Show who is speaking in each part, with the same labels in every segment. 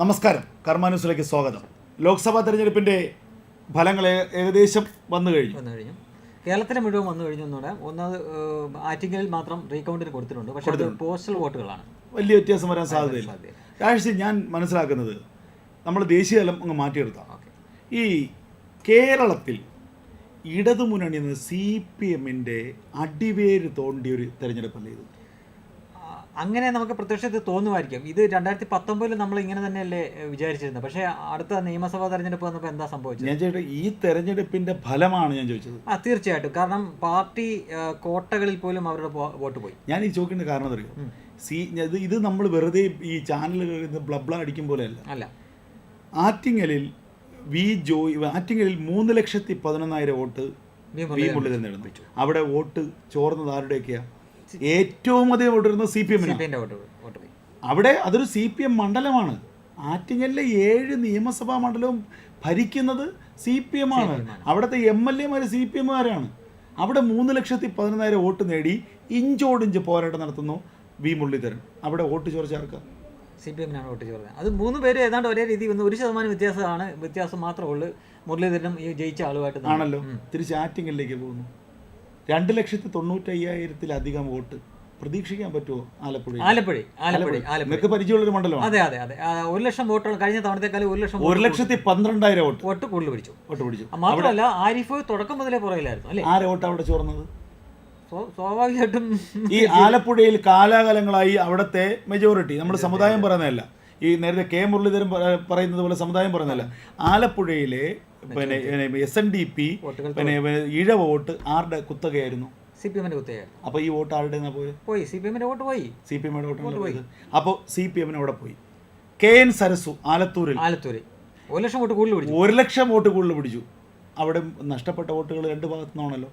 Speaker 1: നമസ്കാരം. കർമാനുസിലേക്ക് സ്വാഗതം. ലോക്സഭാ തെരഞ്ഞെടുപ്പിന്റെ ഫലങ്ങൾ ഏകദേശം വന്നു കഴിഞ്ഞു.
Speaker 2: വന്നു കഴിഞ്ഞു. കേരളത്തിലെ മുഴുവൻ വന്നു കഴിഞ്ഞു എന്നൂടെ ആറ്റിങ്ങലിൽ മാത്രം റീകൗണ്ടിന് കൊടുത്തിട്ടുണ്ട്. പക്ഷേ അത് പോസ്റ്റൽ വോട്ടുകളാണ്.
Speaker 1: വലിയ വ്യത്യാസം വരാൻ സാധ്യതയില്ല.
Speaker 2: സാധ്യത.
Speaker 1: രാഷ്ട്രീയ ഞാൻ മനസ്സിലാക്കുന്നത് നമ്മൾ ദേശീയതലം അങ്ങ് മാറ്റിയെടുത്താം ഈ കേരളത്തിൽ ഇടതുമുന്നണി എന്ന സി പി എമ്മിന്റെ അടിവേര് തോണ്ടിയ ഒരു തെരഞ്ഞെടുപ്പല്ലേ ഇത്?
Speaker 2: അങ്ങനെ നമുക്ക് പ്രത്യക്ഷത്തിൽ തോന്നുമായിരിക്കും. ഇത് രണ്ടായിരത്തി പത്തൊമ്പതിൽ നമ്മൾ ഇങ്ങനെ തന്നെയല്ലേ വിചാരിച്ചിരുന്നത്. പക്ഷേ അടുത്ത നിയമസഭാ തെരഞ്ഞെടുപ്പ് വന്നപ്പോൾ എന്താ സംഭവിച്ചത്?
Speaker 1: ഞാൻ ചോദിച്ചത് ഈ തെരഞ്ഞെടുപ്പിന്റെ ഫലമാണ് ഞാൻ ചോദിച്ചത്.
Speaker 2: ആ തീർച്ചയായിട്ടും. കാരണം പാർട്ടി കോട്ടകളിൽ പോലും അവരുടെ വോട്ട് പോയി.
Speaker 1: ഞാൻ ഈ ചോദിക്കേണ്ട കാരണം അറിയോ സി ഇത് ഇത് നമ്മൾ വെറുതെ ഈ ചാനലുകളിൽ ബ്ലബ്ല അടിക്കും പോലെ
Speaker 2: അല്ല.
Speaker 1: അല്ല ആറ്റിങ്ങലിൽ വി ജോയ് ആറ്റിങ്ങലിൽ മൂന്ന് ലക്ഷത്തി പതിനൊന്നായിരം വോട്ട്
Speaker 2: വി.
Speaker 1: വി മുരളീധരൻ നേടുന്നു അവിടെ വോട്ട് ചോർന്നത് ആരുടെയൊക്കെയാ? ഏറ്റവും അധികം വോട്ട് വരുന്നത് സി പി
Speaker 2: പോയി
Speaker 1: അവിടെ അതൊരു സി പി എം മണ്ഡലമാണ്. ആറ്റിങ്ങലിലെ ഏഴ് നിയമസഭാ മണ്ഡലവും ഭരിക്കുന്നത് സി പി എം ആണ്. അവിടുത്തെ എം എൽ എമാർ സി പി എമ്മുകാരാണ് അവിടെ മൂന്ന് ലക്ഷത്തി പതിനൊന്നായിരം വോട്ട് നേടി ഇഞ്ചോടിഞ്ച് പോരാട്ടം നടത്തുന്നു വി മുരളീധരൻ. അവിടെ വോട്ട് ചോർച്ച ആർക്കാം?
Speaker 2: സി പി എമ്മിനാണ് വോട്ട് ചോർന്നത് അത് മൂന്ന് പേര് ഏതാണ്ട് ഒരേ രീതി വന്ന് ഒരു ശതമാനം വ്യത്യാസമാണ് വ്യത്യാസം മാത്രമേ ഉള്ളൂ. മുരളീധരനും ഈ ജയിച്ച ആളുമായിട്ട്
Speaker 1: ആണല്ലോ. തിരിച്ച് ആറ്റിങ്ങലിലേക്ക് പോകുന്നു. രണ്ട് ലക്ഷത്തി തൊണ്ണൂറ്റയ്യായിരത്തിലധികം വോട്ട് പ്രതീക്ഷിക്കാൻ പറ്റുമോ ആലപ്പുഴ
Speaker 2: ആലപ്പുഴ ആലപ്പുഴ ആലപ്പുഴ
Speaker 1: പരിചയമുള്ള പരിചയമുള്ളൊരു മണ്ഡലമാണ്.
Speaker 2: അതെ അതെ അതെ. ഒരു ലക്ഷം വോട്ടുകൾ കഴിഞ്ഞ തവണത്തെക്കാളും ഒരു ലക്ഷം
Speaker 1: ഒരു ലക്ഷത്തി പന്ത്രണ്ടായിരം വോട്ട്.
Speaker 2: വോട്ട് കൂടുതൽ പിടിച്ചു.
Speaker 1: വോട്ട് പിടിച്ചു.
Speaker 2: മാത്രമല്ല ആരിഫ് തുടക്കം മുതലേ പുറകിലായിരുന്നു അല്ലേ?
Speaker 1: ആരെ വോട്ട് അവിടെ ചോർന്നത്?
Speaker 2: സ്വ- സ്വാഭാവികമായിട്ടും
Speaker 1: ഈ ആലപ്പുഴയിൽ കാലാകാലങ്ങളായി അവിടുത്തെ മെജോറിറ്റി നമ്മുടെ സമുദായം പറയുന്നതല്ല. ഈ നേരത്തെ കെ മുരളീധരൻ പറ- പറയുന്നത് പോലെ സമുദായം പറയുന്നതല്ല. ആലപ്പുഴയിലെ പിന്നെ എസ് എൻ ഡി പി പിന്നെ ഇഴ വോട്ട് ആരുടെ കുത്തകയായിരുന്നു?
Speaker 2: സി പി എമ്മിന്റെ കുത്തകയായിരുന്നു.
Speaker 1: അപ്പോൾ ഈ വോട്ട് ആരുടെ പോയി?
Speaker 2: പോയി. സി പി എമ്മിന്റെ വോട്ട് പോയി.
Speaker 1: സി പി എമ്മിന്റെ വോട്ട് പോയി. അപ്പോൾ സി പി എമ്മിന് അവിടെ പോയി? കെ എൻ സരസു ആലത്തൂരിൽ.
Speaker 2: ആലത്തൂരിൽ ഒരു ലക്ഷം വോട്ട് കൂടുതൽ പിടിച്ചു.
Speaker 1: ഒരു ലക്ഷം വോട്ട് കൂടുതൽ പിടിച്ചു. അവിടെ നഷ്ടപ്പെട്ട വോട്ടുകൾ രണ്ട് ഭാഗത്തു നിന്നാണല്ലോ.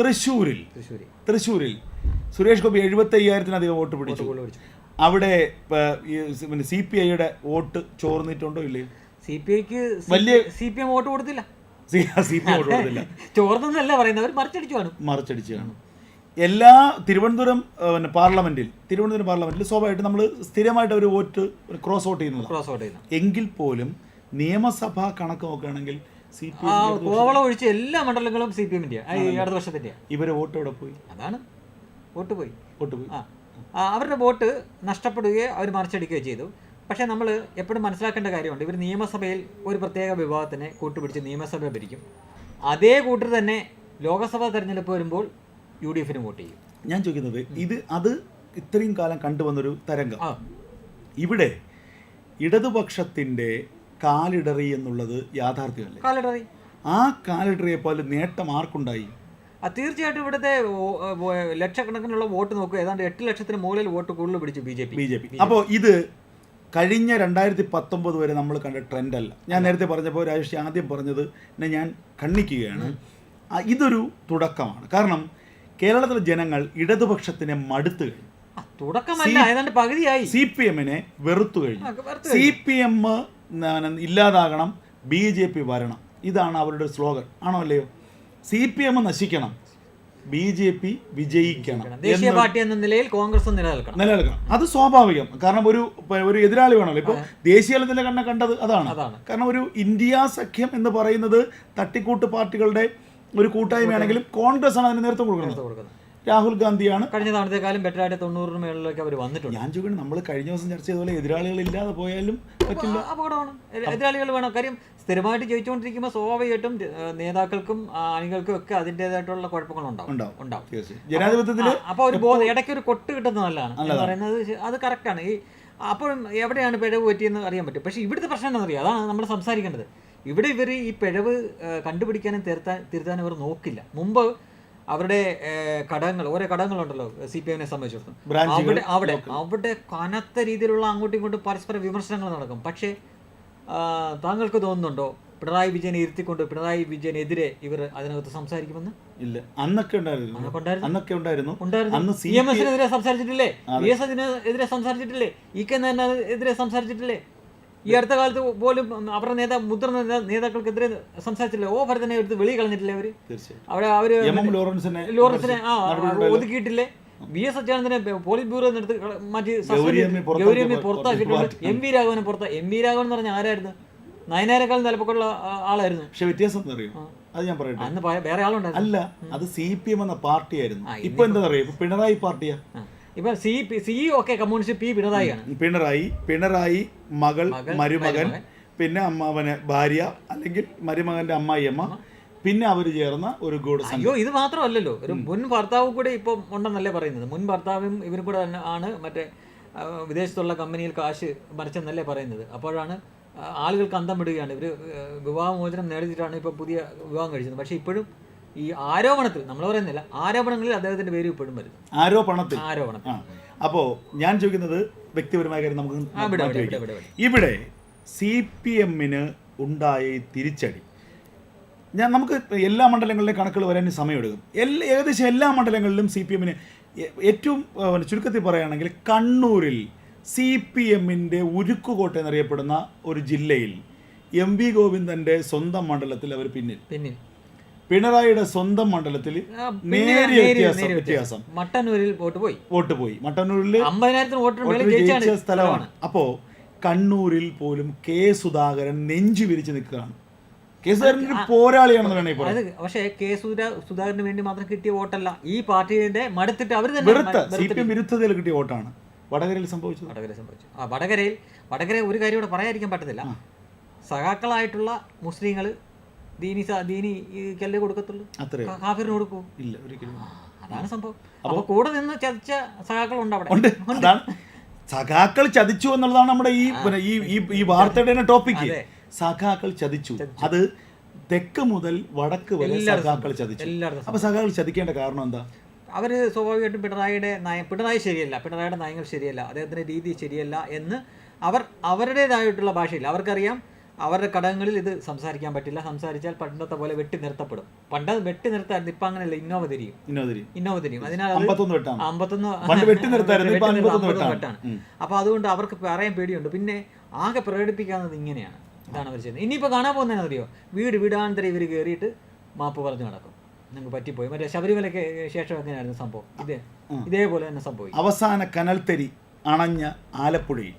Speaker 1: തൃശ്ശൂരിൽ.
Speaker 2: തൃശ്ശൂര്.
Speaker 1: തൃശ്ശൂരിൽ സുരേഷ് ഗോപി എഴുപത്തി അയ്യായിരത്തിനധികം വോട്ട് പിടിച്ചു. അവിടെ സി- പി ഐയുടെ വോട്ട് ചോർന്നിട്ടുണ്ടോ ഇല്ലേ
Speaker 2: സി പി ഐക്ക്
Speaker 1: വലിയ-
Speaker 2: സി പി എം വോട്ട് കൊടുത്തില്ല.
Speaker 1: സി വോട്ട് കൊടുത്തില്ല.
Speaker 2: ചോർന്നല്ല പറയുന്നത്. അവർ മറിച്ചടിച്ചു കാണും.
Speaker 1: മറിച്ചടിച്ചു കാണും. എല്ലാ തിരുവനന്തപുരം പിന്നെ പാർലമെന്റിൽ തിരുവനന്തപുരം പാർലമെന്റിൽ സ്വാഭാവികമായിട്ട് നമ്മൾ സ്ഥിരമായിട്ട് ഒരു വോട്ട് ക്രോസ് വോട്ട് ചെയ്യുന്നത്.
Speaker 2: ക്രോസ് വോട്ട് ചെയ്യുന്നത്.
Speaker 1: എങ്കിൽ പോലും നിയമസഭാ കണക്ക് നോക്കുകയാണെങ്കിൽ സി പി
Speaker 2: കോവളം ഒഴിച്ച് എല്ലാ മണ്ഡലങ്ങളും സി പി എമ്മിന്റെ അടുത്ത വർഷത്തിന്റെ
Speaker 1: ഇവരെ വോട്ട് എവിടെ പോയി?
Speaker 2: അതാണ്. വോട്ട് പോയി.
Speaker 1: വോട്ട് പോയി.
Speaker 2: അവരുടെ വോട്ട് നഷ്ടപ്പെടുകയോ അവർ മറിച്ചടിക്കുകയോ ചെയ്തു. പക്ഷേ നമ്മൾ എപ്പോഴും മനസ്സിലാക്കേണ്ട കാര്യമുണ്ട്. ഇവർ നിയമസഭയിൽ ഒരു പ്രത്യേക വിഭാഗത്തിനെ കൂട്ടുപിടിച്ച് നിയമസഭ ഭരിക്കും. അതേ കൂട്ടർ തന്നെ ലോകസഭാ തെരഞ്ഞെടുപ്പ് വരുമ്പോൾ യു ഡി എഫിന് വോട്ട് ചെയ്യും.
Speaker 1: ഞാൻ ചോദിക്കുന്നത് ഇത് അത് ഇത്രയും കാലം കണ്ടുവന്നൊരു തരംഗം. ഇവിടെ ഇടതുപക്ഷത്തിന്റെ കാലിടറി എന്നുള്ളത് യാഥാർത്ഥ്യമല്ല?
Speaker 2: കാലിടറി.
Speaker 1: ആ കാലിടറിയെ പോലെ നേട്ടം ആർക്കുണ്ടായി?
Speaker 2: ആ തീർച്ചയായിട്ടും ഇവിടുത്തെ ലക്ഷക്കണക്കിനുള്ള വോട്ട് നോക്കുക. ഏതാണ്ട് എട്ട് ലക്ഷത്തിന് മുകളിൽ വോട്ട് കൂടുതൽ പിടിച്ചു B J P.
Speaker 1: B J P. അപ്പോൾ ഇത് കഴിഞ്ഞ രണ്ടായിരത്തി പത്തൊമ്പത് വരെ നമ്മൾ കണ്ട ട്രെൻഡല്ല. ഞാൻ നേരത്തെ പറഞ്ഞപ്പോൾ രാജേഷ് ആദ്യം പറഞ്ഞത് എന്നെ ഞാൻ ഖണ്ഡിക്കുകയാണ്. ഇതൊരു തുടക്കമാണ്. കാരണം കേരളത്തിലെ ജനങ്ങൾ ഇടതുപക്ഷത്തിനെ മടുത്തു കഴിഞ്ഞു. സി പി എമ്മിനെ വെറുത്തു കഴിഞ്ഞു. സി പി എം ഇല്ലാതാകണം ബി ജെ പി വരണം. ഇതാണ് അവരുടെ സ്ലോഗൻ. ആണോ അല്ലയോ? സി പി എം നശിക്കണം. ബി ജെ പി വിജയിക്കണം
Speaker 2: ദേശീയ പാർട്ടി എന്ന നിലയിൽ കോൺഗ്രസ് നിലനിൽക്കണം.
Speaker 1: നിലനിൽക്കണം. അത് സ്വാഭാവികം. കാരണം ഒരു ഒരു എതിരാളി വേണമല്ലോ. ഇപ്പൊ ദേശീയ തലത്തിലെ കണ്ണ കണ്ടത് അതാണ്. കാരണം ഒരു ഇന്ത്യ സഖ്യം എന്ന് പറയുന്നത് തട്ടിക്കൂട്ട് പാർട്ടികളുടെ ഒരു കൂട്ടായ്മയാണെങ്കിലും കോൺഗ്രസ് ആണ് അതിന് നേതൃത്വം കൊടുക്കുന്നത്. രാഹുൽ ഗാന്ധിയാണ്.
Speaker 2: കഴിഞ്ഞ തവണത്തെക്കാളും ബെറ്റർ ആയിട്ട് തൊണ്ണൂറിന് മേളിലേക്ക് അവർ വന്നിട്ടുണ്ട്.
Speaker 1: ഞാൻ ചോദിക്കുന്നത് നമ്മൾ കഴിഞ്ഞ ദിവസം ചർച്ച ചെയ്ത പോലെ എതിരാളികൾ ഇല്ലാതെ പോയാലും പറ്റില്ല.
Speaker 2: അപകടമാണ്. എതിരാളികൾ വേണം. കാര്യം സ്ഥിരമായിട്ട് ജയിച്ചുകൊണ്ടിരിക്കുമ്പോൾ സ്വാഭാവികമായിട്ടും നേതാക്കൾക്കും അണികൾക്കും ഒക്കെ അതിന്റെതായിട്ടുള്ള കുഴപ്പങ്ങൾ ഉണ്ടാവും.
Speaker 1: ജനാധിപത്യത്തിൽ
Speaker 2: അപ്പോൾ ഒരു ബോധം ഇടയ്ക്ക് ഒരു കൊട്ട് കിട്ടുന്നത് നല്ലതാണ്. എന്ന് പറയുന്നത് അത് കറക്റ്റാണ് ഈ അപ്പോഴും എവിടെയാണ് പിഴവ് പറ്റിയെന്ന് അറിയാൻ പറ്റും. പക്ഷേ ഇവിടുത്തെ പ്രശ്നം എന്താണെന്നറിയാം അതാണ് നമ്മൾ സംസാരിക്കേണ്ടത്. ഇവിടെ ഇവർ ഈ പിഴവ് കണ്ടുപിടിക്കാനും തിരുത്താൻ തിരുത്താനും ഇവർ നോക്കില്ല. മുമ്പ് അവരുടെ ഘടകങ്ങൾ ഓരോ ഘടകങ്ങളുണ്ടല്ലോ സി പി എമ്മിനെ സംബന്ധിച്ചിടത്തോളം. അവിടെ അവിടെ അവിടെ കനത്ത രീതിയിലുള്ള അങ്ങോട്ടും ഇങ്ങോട്ടും പരസ്പര വിമർശനങ്ങൾ നടക്കും. പക്ഷേ താങ്കൾക്ക് തോന്നുന്നുണ്ടോ? പിണറായി വിജയനെ ഇരുത്തിക്കൊണ്ട് പിണറായി വിജയനെതിരെ ഇവർ അതിനകത്ത് സംസാരിക്കുമെന്ന്?
Speaker 1: ഇല്ല. അന്നൊക്കെ ഉണ്ടായിരുന്നു.
Speaker 2: അന്നൊക്കെ ഉണ്ടായിരുന്നു.
Speaker 1: അന്ന് സി
Speaker 2: എം എസിനെതിരെ സംസാരിച്ചിട്ടില്ലേ? ബി എസ് എതിരെ സംസാരിച്ചിട്ടില്ലേ? ഇ കെ എതിരെ സംസാരിച്ചിട്ടില്ലേ? ഈ അടുത്ത കാലത്ത് പോലും അവരുടെ നേതാ മുതിർന്ന നേതാ- നേതാക്കൾക്കെതിരെ സംസാരിച്ചിട്ടില്ലേ? ഓ ഭരതനെ എടുത്ത് വെളി കളഞ്ഞിട്ടില്ലേ
Speaker 1: അവർ?
Speaker 2: അവിടെ
Speaker 1: അവർ ലോറൻസിനെ
Speaker 2: ലോറൻസിനെ ആ. ഒതുക്കിയിട്ടില്ലേ? വി എസ് അച്യുതാനന്ദനെ പോളിറ്റ് ബ്യൂറോ എടുത്ത് മാറ്റി ഗൗരിയമ്മി പുറത്താക്കിയിട്ടുണ്ട് എം വി രാഘവനെ പുറത്താ എം വി രാഘവൻ എന്ന് പറഞ്ഞ ആരായിരുന്നു? നയനാരേക്കാൾ നിലപ്പൊക്കെയുള്ള ആളായിരുന്നു.
Speaker 1: പക്ഷെ വ്യത്യാസം അത് ഞാൻ പറയട്ടെ.
Speaker 2: അന്ന് വേറെ ആളുണ്ടായിരുന്നു.
Speaker 1: അല്ല അത് സി പി എം എന്ന പാർട്ടി
Speaker 2: ആയിരുന്നു
Speaker 1: ഇപ്പൊ എന്താ പറയാ ഇപ്പൊ പിണറായി പാർട്ടിയാ.
Speaker 2: ഇപ്പൊ സി പി സി ഒക്കെ കമ്മ്യൂണിസ്റ്റ് പി പിണറായി
Speaker 1: പിണറായി പിണറായി മകൾ മരുമകൻ. പിന്നെ അമ്മാവന് ഭാര്യ അല്ലെങ്കിൽ മരുമകന്റെ അമ്മായിയമ്മ പിന്നെ അവർ ചേർന്ന ഒരു
Speaker 2: അയ്യോ ഇത് മാത്രമല്ലല്ലോ. ഒരു മുൻ ഭർത്താവ് കൂടെ ഇപ്പം ഉണ്ടെന്നല്ലേ പറയുന്നത്. മുൻ ഭർത്താവും ഇവരും കൂടെ തന്നെ ആണ്. മറ്റേ വിദേശത്തുള്ള കമ്പനിയിൽ കാശ് മറിച്ചെന്നല്ലേ പറയുന്നത്. അപ്പോഴാണ് ആളുകൾ ആളുകൾക്ക് അന്തം വിടുകയാണ് ഇവർ വിവാഹമോചനം നേടിയിട്ടാണ് ഇപ്പോൾ പുതിയ വിവാഹം കഴിച്ചത്. പക്ഷേ ഇപ്പോഴും ഈ ആരോപണത്തിൽ നമ്മൾ പറയുന്നില്ല ആരോപണങ്ങളിൽ അദ്ദേഹത്തിന്റെ പേര് ഇപ്പോഴും വരുന്നു.
Speaker 1: ആരോപണത്തിൽ?
Speaker 2: ആരോപണത്തിൽ.
Speaker 1: ആ. അപ്പോ ഞാൻ ചോദിക്കുന്നത് വ്യക്തിപരമായ കാര്യം നമുക്ക്. ഇവിടെ സി പി എമ്മിന് ഉണ്ടായ തിരിച്ചടി ഞാൻ നമുക്ക് എല്ലാ മണ്ഡലങ്ങളിലെ കണക്കുകൾ വരാൻ സമയമെടുക്കും. എല്ലാ ഏകദേശം എല്ലാ മണ്ഡലങ്ങളിലും സി പി എമ്മിന് ഏറ്റവും ചുരുക്കത്തിൽ പറയുകയാണെങ്കിൽ കണ്ണൂരിൽ സി പി എമ്മിന്റെ ഉരുക്കുകോട്ട എന്നറിയപ്പെടുന്ന ഒരു ജില്ലയിൽ എം വി ഗോവിന്ദന്റെ സ്വന്തം മണ്ഡലത്തിൽ അവർ പിന്നിൽ.
Speaker 2: പിന്നിൽ.
Speaker 1: പിണറായിയുടെ സ്വന്തം മണ്ഡലത്തിൽ നേരിയ വ്യത്യാസം വ്യത്യാസം.
Speaker 2: മട്ടന്നൂരിൽ വോട്ട് പോയി.
Speaker 1: വോട്ട് പോയി. മട്ടന്നൂരിൽ
Speaker 2: അമ്പതിനായിരത്തിന്
Speaker 1: വോട്ട് ജയിച്ച സ്ഥലമാണ്. അപ്പോൾ കണ്ണൂരിൽ പോലും കെ സുധാകരൻ നെഞ്ചു വിരിച്ച് നിൽക്കുകയാണ്. പോരാളിയാണെന്ന് പറയാം.
Speaker 2: അത് പക്ഷേ കെ സുധാ സുധാകരന് വേണ്ടി മാത്രം കിട്ടിയ വോട്ടല്ല ഈ പാർട്ടിയുടെ മടുത്തിട്ട് അവർ തന്നെ
Speaker 1: വിരുദ്ധതയിൽ കിട്ടിയ വോട്ടാണ്. വടകരയിൽ സംഭവിച്ചു
Speaker 2: വടകരയിൽ സംഭവിച്ചു. ആ വടകരയിൽ വടകര ഒരു കാര്യം ഇവിടെ പറയാതിരിക്കാൻ പറ്റത്തില്ല. സഖാക്കളായിട്ടുള്ള മുസ്ലിങ്ങൾ ദീനി ദീനി കല്ല് കൊടുക്കത്തുള്ളൂ? കാഫിറിന് കൊടുക്കൂ
Speaker 1: ഇല്ല ഒരിക്കലും
Speaker 2: അതാണ് സംഭവം. അപ്പൊ കൂടെ നിന്ന് ചതിച്ച സഖാക്കളുണ്ട് അവിടെ.
Speaker 1: സഖാക്കൾ ചതിച്ചു എന്നുള്ളതാണ് നമ്മുടെ ഈ ഈ ഈ- വാർത്തയുടെ
Speaker 2: ടോപ്പിക്.
Speaker 1: സഖാക്കൾ ചതിച്ചു. അത് തെക്ക് മുതൽ വടക്ക് വരെ സഖാക്കൾ ചതിച്ചു. അപ്പൊ സഖാക്കൾ ചതിക്കേണ്ട കാരണം എന്താ?
Speaker 2: അവർ സ്വാഭാവികമായിട്ടും പിണറായിയുടെ നയ പിണറായി ശരിയല്ല. പിണറായിയുടെ നയങ്ങൾ ശരിയല്ല. അദ്ദേഹത്തിന്റെ രീതി ശരിയല്ല എന്ന് അവർ അവരുടേതായിട്ടുള്ള ഭാഷയിൽ അവർക്കറിയാം അവരുടെ ഘടകങ്ങളിൽ ഇത് സംസാരിക്കാൻ പറ്റില്ല. സംസാരിച്ചാൽ പണ്ടത്തെ പോലെ വെട്ടി നിർത്തപ്പെടും. പണ്ട് വെട്ടി നിർത്താൻ ഇപ്പം അങ്ങനെയല്ല. ഇന്നോവ തിരിയും ഇന്നോവ തിരിയും അതിനാൽ അത്
Speaker 1: അമ്പത്തൊന്ന് വെട്ടാണ്.
Speaker 2: അപ്പോൾ അതുകൊണ്ട് അവർക്ക് പറയാൻ പേടിയുണ്ട്. പിന്നെ ആകെ പ്രകടിപ്പിക്കാവുന്നത് ഇങ്ങനെയാണ്. ഇതാണ് അവർ ചെയ്യുന്നത്. ഇനിയിപ്പോൾ കാണാൻ പോകുന്നതെന്ന് അറിയോ? വീട് വീടാന്തരം ഇവർ കയറിയിട്ട് മാപ്പ് പറഞ്ഞു നടക്കും. നിങ്ങൾക്ക് പറ്റിപ്പോയി. മറ്റേ ശബരിമലയ്ക്ക് ശേഷം എങ്ങനെയായിരുന്നു സംഭവം? ഇതേ ഇതേപോലെ തന്നെ സംഭവിക്കും.
Speaker 1: അവസാന കനൽത്തരി അണഞ്ഞ ആലപ്പുഴയിൽ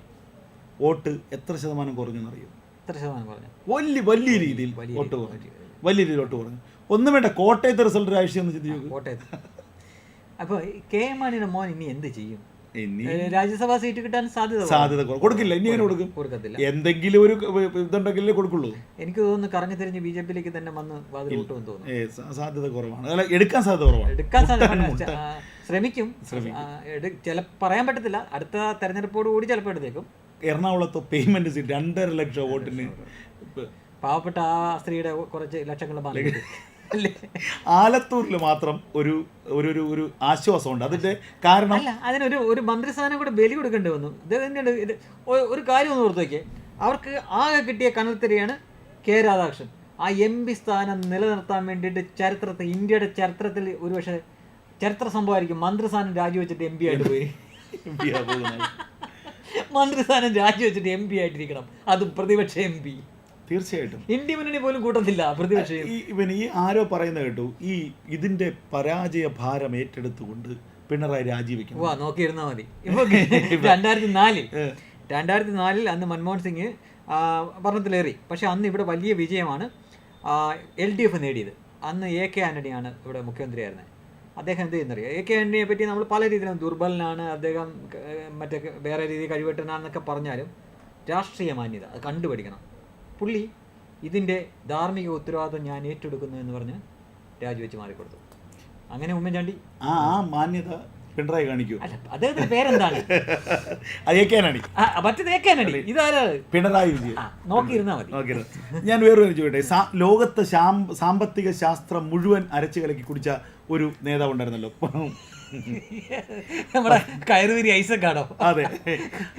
Speaker 1: വോട്ട് എത്ര ശതമാനം കുറഞ്ഞു എന്നറിയോ
Speaker 2: എത്ര ശതമാനം കുറഞ്ഞു?
Speaker 1: വലിയ വലിയ രീതിയിൽ വോട്ട് കുറഞ്ഞു. വലിയ രീതിയിൽ വോട്ട് കുറഞ്ഞു. ഒന്നും വേണ്ട കോട്ടയത്തെ റിസൾട്ട് ആഴ്ച ചിന്തിച്ചു
Speaker 2: കോട്ടയത്ത്. അപ്പോൾ കെ എം മാണിയുടെ മോൻ ഇനി എന്ത് ചെയ്യും? രാജ്യസഭാ സീറ്റ് കിട്ടാൻ സാധ്യത.
Speaker 1: സാധ്യത കൊടുക്കില്ല ഇനി അങ്ങനെ കൊടുക്കും?
Speaker 2: കൊടുക്കത്തില്ല.
Speaker 1: എന്തെങ്കിലും ഒരു ഇതുണ്ടെങ്കിലേ കൊടുക്കുള്ളൂ.
Speaker 2: എനിക്ക് തോന്നുന്നു കറങ്ങി തിരിഞ്ഞ് ബി ജെ പിയിലേക്ക് തന്നെ വന്ന് വാതിൽ കിട്ടുമെന്ന് തോന്നുന്നു.
Speaker 1: സാധ്യത കുറവാണ്. അല്ല എടുക്കാൻ സാധ്യത കുറവാണ്.
Speaker 2: എടുക്കാൻ സാധ്യത ശ്രമിക്കും. ചില പറയാൻ പറ്റത്തില്ല. അടുത്ത തെരഞ്ഞെടുപ്പോട് കൂടി ചിലപ്പോൾ എടുത്തേക്കും.
Speaker 1: എറണാകുളത്ത് പേയ്മെന്റ് സീറ്റ് രണ്ടര ലക്ഷം വോട്ടിന്
Speaker 2: പാവപ്പെട്ട ആ സ്ത്രീയുടെ കുറച്ച് ലക്ഷങ്ങൾ ബാധിക്കും അല്ലേ?
Speaker 1: ആലത്തൂരിൽ മാത്രം ഒരു ഒരു ഒരു ഒരു ആശ്വാസമുണ്ട്. അതിന്റെ കാരണം
Speaker 2: അല്ല അതിനൊരു ഒരു മന്ത്രിസ്ഥാനം കൂടെ ബലി കൊടുക്കേണ്ടി വന്നു. ഇത് ഒരു കാര്യം ഒന്ന് ഓർത്ത് അവർക്ക് ആകെ കിട്ടിയ കനൽത്തിരിയാണ് കെ രാധാകൃഷ്ണൻ. ആ എം പി സ്ഥാനം നിലനിർത്താൻ വേണ്ടിയിട്ട് ചരിത്രത്തെ ഇന്ത്യയുടെ ചരിത്രത്തിൽ ഒരുപക്ഷെ ചരിത്ര സംഭവമായിരിക്കും മന്ത്രിസ്ഥാനം രാജിവെച്ചിട്ട് എം പി ആയിട്ട് പോയി. മന്ത്രിസ്ഥാനം രാജിവെച്ചിട്ട് എം പി ആയിട്ടിരിക്കണം. അത് പ്രതിപക്ഷ എം പി.
Speaker 1: തീർച്ചയായിട്ടും.
Speaker 2: ഇന്ത്യ മുന്നണി പോലും കൂട്ടത്തില്ല പ്രതിപക്ഷ.
Speaker 1: ഈ ഇവന് ഈ ആരോ പറയുന്ന കേട്ടു ഈ ഇതിന്റെ പരാജയ ഭാരം ഏറ്റെടുത്തുകൊണ്ട് പിണറായി രാജിവെക്കും
Speaker 2: വാ നോക്കിയിരുന്നാ മതി. ഇപ്പൊ രണ്ടായിരത്തി നാലിൽ രണ്ടായിരത്തി നാലിൽ അന്ന് മൻമോഹൻ സിംഗ് ഭരണത്തിലേറി. പക്ഷെ അന്ന് ഇവിടെ വലിയ വിജയമാണ് എൽ ഡി എഫ് നേടിയത്. അന്ന് എ കെ ആന്റണിയാണ് ഇവിടെ മുഖ്യമന്ത്രിയായിരുന്നത് അദ്ദേഹം എന്ത് ചെയ്യുന്നറിയോ? എ കെ ആന്റണിയെ പറ്റി നമ്മൾ പല രീതിയിലും ദുർബലനാണ് അദ്ദേഹം മറ്റേ വേറെ രീതിയിൽ കഴിവെട്ടനാണെന്നൊക്കെ പറഞ്ഞാലും രാഷ്ട്രീയ മാന്യത അത് കണ്ടുപിടിക്കണം പുള്ളി ഇതിന്റെ ധാർമ്മിക ഉത്തരവാദിത്വം ഞാൻ ഏറ്റെടുക്കുന്നു എന്ന് പറഞ്ഞ് രാജിവെച്ച് മാറിക്കൊടുത്തു. അങ്ങനെ ഉമ്മൻചാണ്ടി
Speaker 1: ആ ആ മാന്യത പിണറായി കാണിക്കൂ.
Speaker 2: അല്ല അദ്ദേഹത്തിന്റെ പേരെന്താണ്
Speaker 1: അതേക്കാനാണ്
Speaker 2: ആ, മറ്റേത് ഏക്കാനടി ഇതാരാണ്
Speaker 1: പിണറായി വിജയൻ.
Speaker 2: ആ നോക്കിയിരുന്നാ മതി.
Speaker 1: ഓക്കെ ഞാൻ വേറൊരു ചോദിക്കട്ടെ. സാ- ലോകത്തെ ശാം- സാമ്പത്തിക ശാസ്ത്രം മുഴുവൻ അരച്ചു കലക്കി കുടിച്ച ഒരു നേതാവ് ഉണ്ടായിരുന്നല്ലോ.
Speaker 2: നമ്മുടെ കയറൂരി ഐസക്കാണോ?
Speaker 1: അതെ.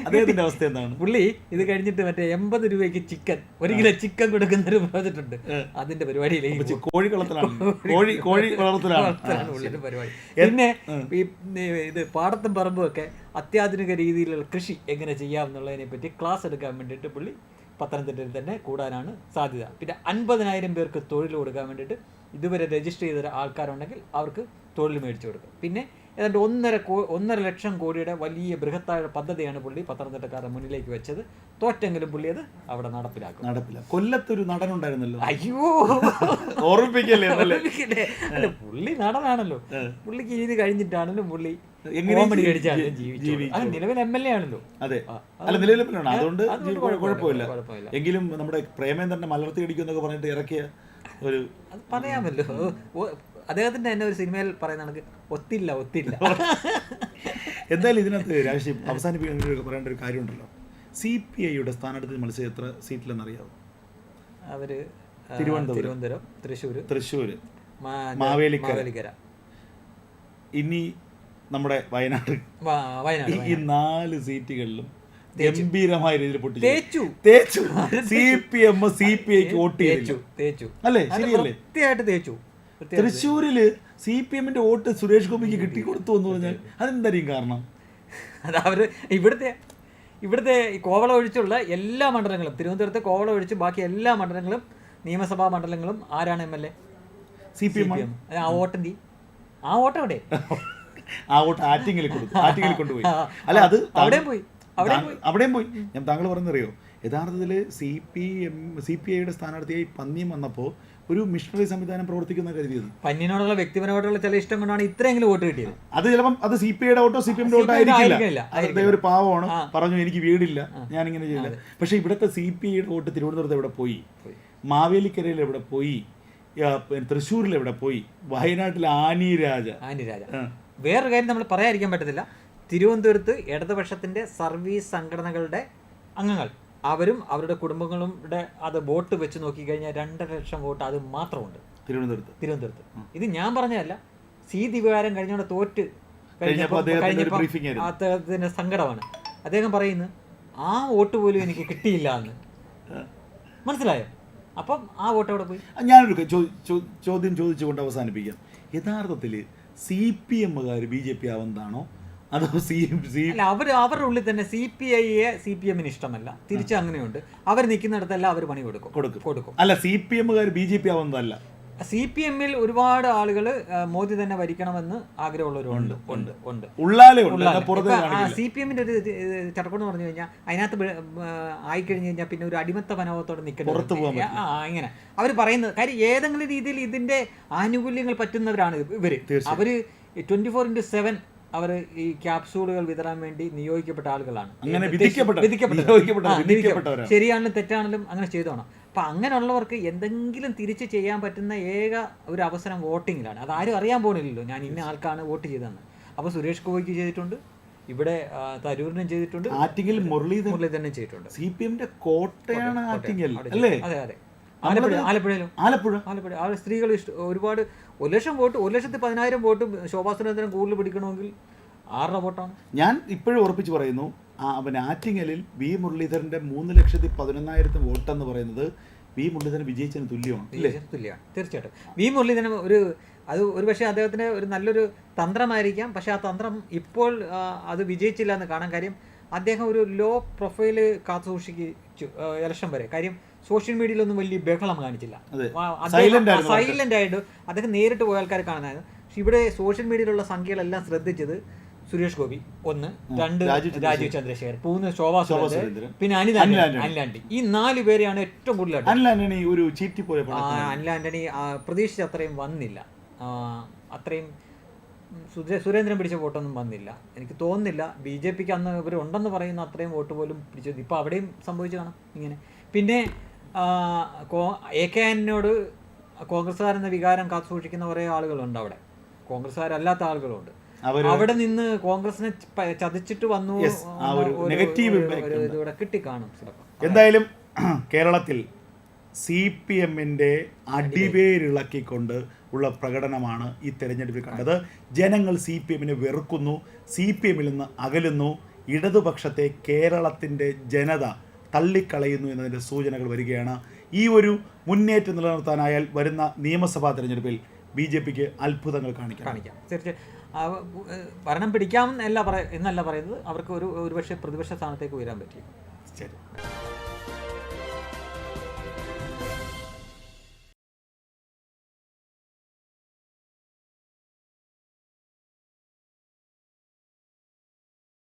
Speaker 1: അദ്ദേഹത്തിന്റെ അവസ്ഥ എന്താണ്?
Speaker 2: പുള്ളി ഇത് കഴിഞ്ഞിട്ട് മറ്റേ എൺപത് രൂപയ്ക്ക് ചിക്കൻ ഒരു കിലോ ചിക്കൻ കൊടുക്കുന്ന ഒരു പ്രോജക്റ്റ് ഉണ്ട് അതിന്റെ പരിപാടിയിലേക്ക്
Speaker 1: കോഴി കോഴി കോഴി വളർത്തലാണ്.
Speaker 2: വളർത്തലാണ് പുള്ളിയുടെ പരിപാടി. പിന്നെ ഈ ഈ ഇത് പാടത്തും പറമ്പും ഒക്കെ അത്യാധുനിക രീതിയിലുള്ള കൃഷി എങ്ങനെ ചെയ്യാം എന്നുള്ളതിനെ പറ്റി ക്ലാസ് എടുക്കാൻ വേണ്ടിയിട്ട് പുള്ളി പത്തനംതിട്ടയിൽ തന്നെ കൂടാനാണ് സാധ്യത. പിന്നെ അൻപതിനായിരം പേർക്ക് തൊഴിൽ കൊടുക്കാൻ വേണ്ടിയിട്ട് ഇതുവരെ രജിസ്റ്റർ ചെയ്ത ആൾക്കാരുണ്ടെങ്കിൽ അവർക്ക് തൊഴിൽ മേടിച്ചു കൊടുക്കും. പിന്നെ ഏതാണ്ട് ഒന്നര കോ ഒന്നര ലക്ഷം കോടിയുടെ വലിയ ബൃഹത്തായ പദ്ധതിയാണ് പുള്ളി പത്തനംതിട്ടക്കാരുടെ മുന്നിലേക്ക് വെച്ചത്. തോറ്റെങ്കിലും പുള്ളി അത് അവിടെ നടപ്പിലാക്കും.
Speaker 1: നടപ്പില്ല കൊല്ലത്തൊരു നടനുണ്ടായിരുന്നല്ലോ.
Speaker 2: അയ്യോ.
Speaker 1: ഓർമ്മിപ്പിക്കല്ലേ?
Speaker 2: അല്ല പുള്ളി നടനാണല്ലോ. പുള്ളിക്ക് ഇത് കഴിഞ്ഞിട്ടാണല്ലോ പുള്ളി നിലവിൽ എം എൽ എ ആണല്ലോ.
Speaker 1: അതെ. അല്ല പിള്ളേരാണ് അതുകൊണ്ട്
Speaker 2: കുഴപ്പമില്ല.
Speaker 1: എങ്കിലും നമ്മുടെ പ്രേമേന്ദ്രനെ മലർത്തി അടിക്കുമെന്നൊക്കെ പറഞ്ഞിട്ട് ഇറക്കിയ ഒരു
Speaker 2: പറയാമല്ലോ. അദ്ദേഹത്തിന്റെ തന്നെ ഒരു സിനിമയിൽ പറയുന്ന കണക്ക് ഒത്തില്ല ഒത്തില്ല.
Speaker 1: എന്തായാലും ഇതിനകത്ത് രാഷ്ട്രീയം അവസാനിപ്പിക്കുന്ന ഒരു പറയേണ്ട ഒരു കാര്യമുണ്ടല്ലോ. സി പി ഐയുടെ സ്ഥാനാർത്ഥി മത്സരം എത്ര സീറ്റിലെന്നറിയാവോ?
Speaker 2: അവർ
Speaker 1: തിരുവനന്തപുരം.
Speaker 2: തൃശ്ശൂർ തൃശ്ശൂര്.
Speaker 1: മാവേലിക്കര. ഇനി നമ്മുടെ വയനാട്. ഈ- നാല് സീറ്റുകളിലും ഗംഭീരമായ രീതിയിൽ പൊട്ടി
Speaker 2: തേച്ചു.
Speaker 1: തേച്ചു. C P M C P ഐക്ക് വോട്ട്
Speaker 2: തേച്ചു തേച്ചു.
Speaker 1: അല്ലേ? ശരിയല്ലേ?
Speaker 2: തേച്ചു.
Speaker 1: തൃശ്ശൂരിൽ സി പി എമ്മിന്റെ വോട്ട് സുരേഷ് ഗോപിക്ക് കിട്ടിക്കൊടുത്തു എന്ന് പറഞ്ഞാൽ അതെന്തായിരിക്കും കാരണം?
Speaker 2: അത് അവർ ഇവിടുത്തെ ഇവിടുത്തെ കോവള ഒഴിച്ചുള്ള എല്ലാ മണ്ഡലങ്ങളും തിരുവനന്തപുരത്തെ കോവള ഒഴിച്ച് ബാക്കി എല്ലാ മണ്ഡലങ്ങളും നിയമസഭാ മണ്ഡലങ്ങളും ആരാണ് M L A?
Speaker 1: C P M
Speaker 2: ആ വോട്ടെന്തി. ആ വോട്ട് എവിടെ?
Speaker 1: ആ വോട്ട് ആറ്റിങ്ങിൽ കൊടുത്തു ആറ്റിങ്ങിൽ കൊണ്ടുപോയി. അല്ല അത്
Speaker 2: അവിടെയും പോയി അവിടെയും
Speaker 1: പോയി. ഞാൻ താങ്കൾ പറഞ്ഞറിയോ യഥാർത്ഥത്തിൽ C P M C P ഐയുടെ സ്ഥാനാർത്ഥിയായി പന്നിയം വന്നപ്പോൾ ഒരു മിഷണറി സംവിധാനം പ്രവർത്തിക്കുന്ന കരുതിയത്.
Speaker 2: പന്നിനോടുള്ള വ്യക്തിപരമായിട്ടുള്ള ചില ഇഷ്ടം കൊണ്ടാണ് ഇത്രയെങ്കിലും വോട്ട് കിട്ടിയത്.
Speaker 1: അത് ചിലപ്പം അത് സി പി ഐയുടെ വോട്ടോ സി പി എമ്മിന്റെ വോട്ടോ ആയിരിക്കില്ല. ഒരു പാവമാണ്. പറഞ്ഞു എനിക്ക് വീടില്ല. ഞാനിങ്ങനെ ചെയ്യില്ല. പക്ഷെ ഇവിടുത്തെ സി പി ഐയുടെ വോട്ട് തിരുവനന്തപുരത്ത് എവിടെ പോയി? മാവേലിക്കരയിൽ എവിടെ പോയി? തൃശ്ശൂരിൽ എവിടെ പോയി? വയനാട്ടിൽ ആനി രാജ
Speaker 2: രാജ. വേറൊരു കാര്യം നമ്മൾ പറയാതിരിക്കാൻ പറ്റത്തില്ല. തിരുവനന്തപുരത്ത് ഇടതുപക്ഷത്തിന്റെ സർവീസ് സംഘടനകളുടെ അംഗങ്ങൾ. അവരും അവരുടെ കുടുംബങ്ങളുടെ അത് വോട്ട് വെച്ച് നോക്കിക്കഴിഞ്ഞാൽ രണ്ടര ലക്ഷം വോട്ട് അത് മാത്രമുണ്ട്.
Speaker 1: തിരുവനന്തപുരത്ത്.
Speaker 2: തിരുവനന്തപുരത്ത്. ഇത് ഞാൻ പറഞ്ഞതല്ല. സി ദിവാരം കഴിഞ്ഞോടെ തോറ്റ്
Speaker 1: കഴിഞ്ഞപ്പോൾ
Speaker 2: സങ്കടമാണ്. അദ്ദേഹം പറയുന്നു ആ വോട്ട് പോലും എനിക്ക് കിട്ടിയില്ല എന്ന്. മനസ്സിലായോ? അപ്പം ആ വോട്ട് അവിടെ പോയി?
Speaker 1: ഞാനൊരു ചോദ്യം ചോദിച്ചുകൊണ്ട് അവസാനിപ്പിക്കാം. യഥാർത്ഥത്തിൽ സി പി എമ്മുകാർ ബി ജെ പി ആവുന്നതാണോ അതോ സി സി
Speaker 2: അല്ല അവർ അവരുടെ ഉള്ളിൽ തന്നെ സി പി ഐയെ സി പി എമ്മിന് ഇഷ്ടമല്ല. തിരിച്ച് അങ്ങനെയുണ്ട്. അവർ നിൽക്കുന്നിടത്തെല്ലാം അവർ പണി കൊടുക്കും.
Speaker 1: കൊടുക്കും.
Speaker 2: കൊടുക്കും.
Speaker 1: അല്ല സി പി എമ്മുകാർ ബി ജെ പി ആവുന്നതല്ല.
Speaker 2: സി പി എമ്മിൽ ഒരുപാട് ആളുകൾ മോദി തന്നെ ഭരിക്കണമെന്ന് ആഗ്രഹമുള്ളവരുണ്ട്. ഉണ്ട് ഉണ്ട്. സി പി എമ്മിന്റെ ഒരു ചട്ടക്കൊണ്ട് പറഞ്ഞു കഴിഞ്ഞാൽ അതിനകത്ത് ആയിക്കഴിഞ്ഞു കഴിഞ്ഞാൽ പിന്നെ ഒരു അടിമത്ത മനോഭാവത്തോടെ നിൽക്കണം ആ ഇങ്ങനെ. അവർ പറയുന്നത് കാര്യം ഏതെങ്കിലും രീതിയിൽ ഇതിന്റെ ആനുകൂല്യങ്ങൾ പറ്റുന്നവരാണ്
Speaker 1: ഇവർ.
Speaker 2: അവർ ട്വന്റി ഫോർ ഇന്റു സെവൻ അവർ ഈ ക്യാപ്സൂളുകൾ വിതരാൻ വേണ്ടി നിയോഗിക്കപ്പെട്ട ആളുകളാണ്.
Speaker 1: വിധിക്കപ്പെട്ട-.
Speaker 2: ശരിയാണെങ്കിലും തെറ്റാണെങ്കിലും അങ്ങനെ ചെയ്തോണം. അപ്പൊ അങ്ങനെയുള്ളവർക്ക് എന്തെങ്കിലും തിരിച്ചു ചെയ്യാൻ പറ്റുന്ന ഏക ഒരു അവസരം വോട്ടിങ്ങിലാണ്. അത് ആരും അറിയാൻ പോകുന്നില്ലല്ലോ ഞാൻ ഇന്ന ആൾക്കാണ് വോട്ട് ചെയ്തതെന്ന്. അപ്പോൾ സുരേഷ് ഗോപിക്ക് ചെയ്തിട്ടുണ്ട്. ഇവിടെ തരൂരിനും ചെയ്തിട്ടുണ്ട്.
Speaker 1: ആറ്റിങ്ങിൽ മുരളീധരൻ
Speaker 2: മുരളീധരനും ചെയ്തിട്ടുണ്ട്.
Speaker 1: സി പി എമ്മിന്റെ കോട്ടയാണ് ആറ്റിങ്ങൽ അല്ലേ?
Speaker 2: അതെ അതെ. ആലപ്പുഴ ആലപ്പുഴയിലും?
Speaker 1: ആലപ്പുഴ?
Speaker 2: ആലപ്പുഴ. ആ സ്ത്രീകൾ ഒരുപാട് ഒരു ലക്ഷം വോട്ട് ഒരു ലക്ഷത്തി പതിനായിരം വോട്ടും ശോഭാ സുരേന്ദ്രൻ കൂടുതൽ പിടിക്കണമെങ്കിൽ ആരുടെ വോട്ടാണ്?
Speaker 1: ഞാൻ ഇപ്പോഴും ഉറപ്പിച്ച് പറയുന്നു അവൻ പിന്നെ ആറ്റിങ്ങലിൽ വി മുരളീധരന്റെ മൂന്ന് ലക്ഷത്തി പതിനൊന്നായിരത്തി വോട്ടെന്ന് പറയുന്നത് വി മുരളീധരൻ വിജയിച്ചതിന് തുല്യമാണ്
Speaker 2: തുല്യമാണ്. തീർച്ചയായിട്ടും. വി മുരളീധരൻ ഒരു അത് ഒരു പക്ഷേ അദ്ദേഹത്തിന് ഒരു നല്ലൊരു തന്ത്രമായിരിക്കാം പക്ഷേ ആ തന്ത്രം ഇപ്പോൾ അത് വിജയിച്ചില്ല എന്ന് കാണാൻ കാര്യം അദ്ദേഹം ഒരു ലോ പ്രൊഫൈൽ കാത്തു സൂക്ഷിച്ചു ഇലക്ഷൻ വരെ. കാര്യം സോഷ്യൽ മീഡിയയിലൊന്നും വലിയ ബഹളം കാണിച്ചില്ല. സൈലന്റ് ആയിട്ട് അദ്ദേഹം നേരിട്ട് പോയ ആൾക്കാരെ കാണുന്നതായിരുന്നു പക്ഷെ ഇവിടെ സോഷ്യൽ മീഡിയയിലുള്ള സംഖ്യകളെല്ലാം ശ്രദ്ധിച്ചത് സുരേഷ് ഗോപി ഒന്ന് രണ്ട്
Speaker 1: രാജീവ്
Speaker 2: ചന്ദ്രശേഖർ മൂന്ന് ശോഭാ സുരേന്ദ്രൻ. പിന്നെ അനിൽ ആന്റണി. ഈ നാല് പേരെയാണ് ഏറ്റവും കൂടുതൽ
Speaker 1: അല്ല ആന്റണി ഒരു ചീറ്റി പോയ
Speaker 2: ആ,
Speaker 1: പടം
Speaker 2: അനിൽ ആ, പ്രതീക്ഷിച്ച അത്രയും വന്നില്ല. അത്രയും സുരേന്ദ്രൻ പിടിച്ച വോട്ടൊന്നും വന്നില്ല. എനിക്ക് തോന്നുന്നില്ല ബി ജെ പിക്ക് അന്ന് ഇവർ ഉണ്ടെന്ന് പറയുന്ന അത്രയും വോട്ട് പോലും പിടിച്ചത്. ഇപ്പോൾ അവിടെയും സംഭവിച്ചു കാണാം ഇങ്ങനെ. പിന്നെ എ കെ എന്നോട് കോൺഗ്രസ്സുകാരെന്ന വികാരം കാത്തു സൂക്ഷിക്കുന്ന കുറേ ആളുകളുണ്ട് അവിടെ. കോൺഗ്രസ്സുകാരല്ലാത്ത ആളുകളുണ്ട്. അവിടെ നിന്ന് കോൺഗ്രസിനെ ചതിച്ചിട്ട് വന്നു
Speaker 1: നെഗറ്റീവ്.
Speaker 2: ഇതിവിടെ കിട്ടിക്കാണും
Speaker 1: എന്തായാലും കേരളത്തിൽ സി പി എമ്മിന്റെ അടിവേരിളക്കിക്കൊണ്ട് ഉള്ള പ്രകടനമാണ് ഈ തെരഞ്ഞെടുപ്പിൽ കണ്ടത്. ജനങ്ങൾ സി പി എമ്മിനെ വെറുക്കുന്നു സി പി എമ്മിൽ നിന്ന് അകലുന്നു ഇടതുപക്ഷത്തെ കേരളത്തിന്റെ ജനത തള്ളിക്കളയുന്നു എന്നതിന്റെ സൂചനകൾ വരികയാണ്. ഈ ഒരു മുന്നേറ്റം നിലനിർത്താനായാൽ വരുന്ന നിയമസഭാ തെരഞ്ഞെടുപ്പിൽ ബി ജെ പിക്ക് അത്ഭുതങ്ങൾ കാണിക്കാം.
Speaker 2: കാണിക്കാം. തീർച്ചയായും. ഭരണം പിടിക്കാം എന്നല്ല പറ എന്നല്ല പറയുന്നത്. അവർക്ക് ഒരു ഒരുപക്ഷെ പ്രതിപക്ഷ സ്ഥാനത്തേക്ക് ഉയരാൻ പറ്റി
Speaker 1: ശരി.